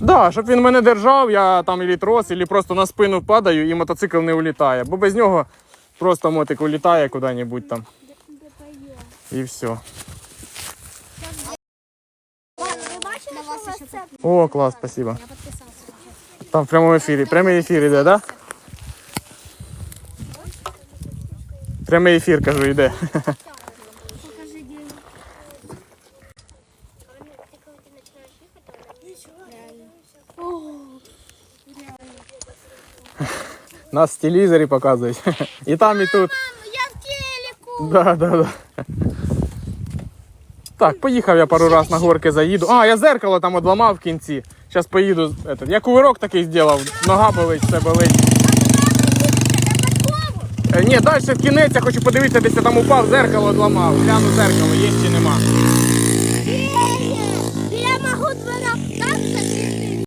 Да, щоб він мене держав, я там і трос, і просто на спину падаю і мотоцикл не улітає. Бо без нього просто мотик улітає куди-небудь там. І все. О, клас, спасибо. Там в прямому ефірі. Прямий ефір іде? Да? Прямий ефір, кажу, йде. Покажи, де. Нас в телевізорі показують. І там, і тут. Я в телеку. Да, да, да. Так, поїхав я пару раз на горки заїду. А, я зеркало там одламав в кінці. Зараз поїду. Этот, я кувирок такий зробив, нога болить, все болить. Е, Ні, далі в кінець я хочу подивитися, десь я там упав, зеркало одламав. Гляну зеркало, є чи нема. のガッツ